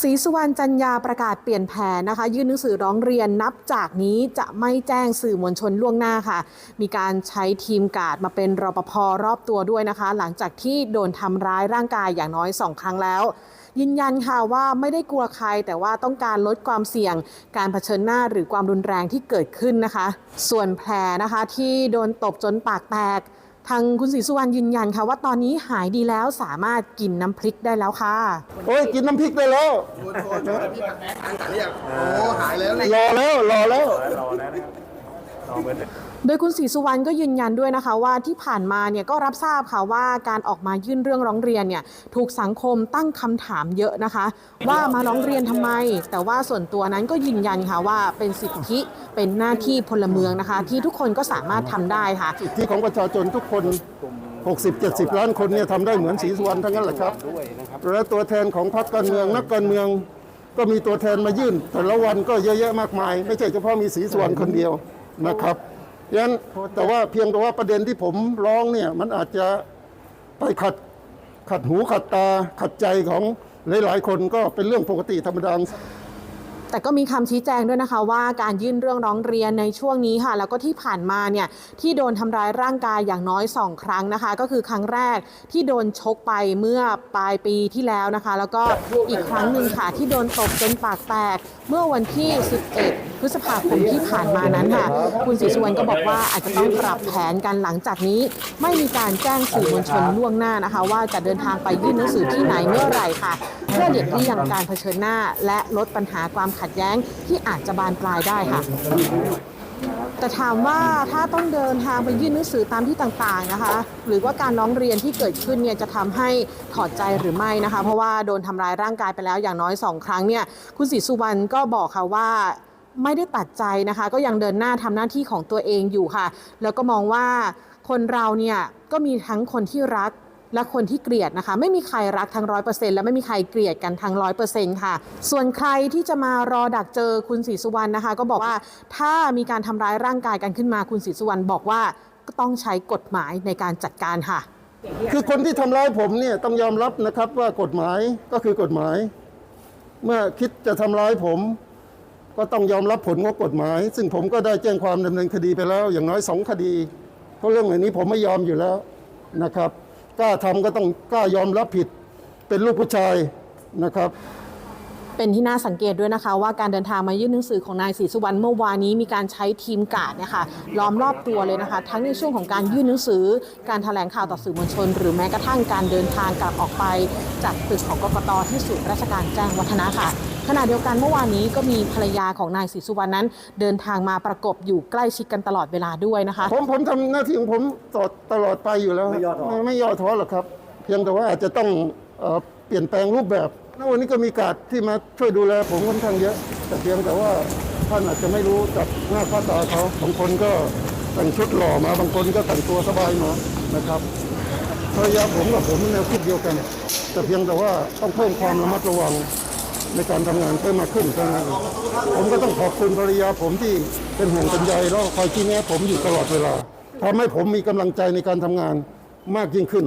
ศรีสุวรรณจันยาประกาศเปลี่ยนแผนนะคะ ยื่นหนังสือร้องเรียนนับจากนี้จะไม่แจ้งสื่อมวลชนล่วงหน้าค่ะ มีการใช้ทีมกาดมาเป็นรปภรอบตัวด้วยนะคะ หลังจากที่โดนทำร้ายร่างกายอย่างน้อยสองครั้งแล้ว ยืนยันค่ะว่าไม่ได้กลัวใคร แต่ว่าต้องการลดความเสี่ยง การเผชิญหน้าหรือความรุนแรงที่เกิดขึ้นนะคะ ส่วนแผลนะคะที่โดนตบจนปากแตก ทางคุณศรีสุวรรณยืนยันค่ะ ว่าตอนนี้หายดีแล้วสามารถกินน้ำพริกได้แล้วค่ะ โอ้ยกินน้ำพริกได้แล้วโทษโทษโทษพี่ผักแม่หายหรือยังโอ้หายแล้วเลยรอแล้วรอแล้วรอแล้วนะครับ โดยคุณศรีสุวรรณก็ยืนยันด้วยนะคะว่าที่ผ่านมาเนี่ยก็รับทราบค่ะว่าการออกมายื่นเรื่องร้องเรียนเนี่ยถูกสังคมตั้งคำถามเยอะนะคะ ว่ามาร้องเรียนทำไม แต่ว่าส่วนตัวนั้นก็ยืนยันค่ะว่าเป็นสิทธิเป็นหน้าที่พลเมืองนะคะ ที่ทุกคนก็สามารถทำได้ค่ะสิทธิของประชาชนทุกคน 60 70 ล้านคนเนี่ยทำได้เหมือนศรีสุวรรณทั้งนั้นแหละครับและตัวแทนของพรรคการเมืองนักการเมืองก็มีตัวแทนมายื่น แต่ละวันก็เยอะแยะมากมาย ไม่ใช่เฉพาะมีศรีสุวรรณคนเดียว นะครับฉะนั้นแต่ว่าเพียงแต่ว่าประเด็นที่ผมร้องเนี่ยมันอาจจะไปขัดขัดหูขัดตาขัดใจของหลายๆ คนก็เป็นเรื่องปกติธรรมดาแต่ก็มีคำชี้แจงด้วยนะคะว่าการยื่นเรื่องร้องเรียนในช่วงนี้ค่ะ แล้วก็ที่ผ่านมาเนี่ยที่โดนทำร้ายร่างกายอย่างน้อย 2 ครั้งนะคะ ก็คือครั้งแรกที่โดนชกไปเมื่อปลายปีที่แล้วนะคะ แล้วก็อีกครั้งหนึ่งค่ะที่โดนตบจนปากแตกเมื่อวันที่ 11พฤษภาคมที่ผ่านมานั้นค่ะ คุณศรีสุวรรณก็บอกว่าอาจจะต้องปรับแผนกันหลังจากนี้ ไม่มีการแจ้งสื่อมวลชนล่วงหน้านะคะ ว่าจะเดินทางไปยื่นหนังสือที่ไหนเมื่อไหร่ค่ะ เพื่อเด็กที่ยังการเผชิญหน้า และลดปัญหาความขัดแย้งที่อาจจะบานปลายได้ค่ะแต่ถามว่าถ้าต้องเดินทางไปยื่นหนังสือตามที่ต่างๆนะคะ หรือว่าการร้องเรียนที่เกิดขึ้นเนี่ยจะทำให้ถอดใจหรือไม่นะคะ เพราะว่าโดนทำร้ายร่างกายไปแล้วอย่างน้อยสองครั้งเนี่ยคุณศรีสุวรรณก็บอกค่ะว่า ไม่ได้ตัดใจนะคะ ก็ยังเดินหน้าทำหน้าที่ของตัวเองอยู่ค่ะ แล้วก็มองว่าคนเราเนี่ยก็มีทั้งคนที่รักและคนที่เกลียดนะคะ ไม่มีใครรักทั้งร้อยเปอร์เซ็นต์และไม่มีใครเกลียดกันทั้งร้อยเปอร์เซ็นต์ค่ะ ส่วนใครที่จะมารอดักเจอคุณศรีสุวรรณนะคะ ก็บอกว่าถ้ามีการทำร้ายร่างกายกันขึ้นมาคุณศรีสุวรรณบอกว่าก็ต้องใช้กฎหมายในการจัดการค่ะ คือคนที่ทำร้ายผมเนี่ยต้องยอมรับนะครับว่ากฎหมายก็คือกฎหมาย เมื่อคิดจะทำร้ายผม ก็ต้องยอมรับผลของกฎหมาย ซึ่งผมก็ได้แจ้งความดำเนินคดีไปแล้ว อย่างน้อยสองคดี เพราะเรื่องอย่านี้ผมไม่ยอมอยู่แล้วนะครับกล้าทำก็ต้องกล้ายอมรับผิดเป็นลูกผู้ชายนะครับ เป็นที่น่าสังเกตด้วยนะคะ ว่าการเดินทางมายื่นหนังสือของนายศรีสุวรรณเมื่อวานนี้มีการใช้ทีมการ์ดเนี่ยค่ะล้อมรอบตัวเลยนะคะ ทั้งในช่วงของการยื่นหนังสือ การแถลงข่าวต่อสื่อมวลชน หรือแม้กระทั่งการเดินทางกลับออกไป จากตึกของกกตที่ศูนย์ราชการแจ้งวัฒนะค่ะขณะเดียวกันเมื่อวานนี้ก็มีภรรยาของนายศรีสุวรรณนั้น เดินทางมาประกบอยู่ใกล้ชิดกันตลอดเวลาด้วยนะคะ ผมผมทำหน้าที่ของผมตลอดตลอดไปอยู่แล้ว ไม่ย่อท้อไม่ไม่ย่อท้อหรอกครับ เพียงแต่ว่าอาจจะต้องเอ่อเปลี่ยนแปลงรูปแบบ แล้ววันนี้ก็มีการดที่มาช่วยดูแลผมค่อนข้างเยอะ แต่เพียงแต่ว่าท่านอาจจะไม่รู้จักหน้าค่าตาเขาบางคนก็แต่งชุดหล่อมาบางคนก็แต่งตัวสบายมานะครับภรรยาผมกับผมแนวคิดเดียวกัน แต่เพียงแต่ว่าต้องเพิ่มความระมัดระวังในการทำงานเพิ่มมากขึ้นเท่านั้นผมก็ต้องขอบคุณภรรยาผมที่เป็นห่วงเป็นใยแล้วคอยชี้แนะผมอยู่ตลอดเวลาทำให้ผมมีกำลังใจในการทำงานมากยิ่งขึ้น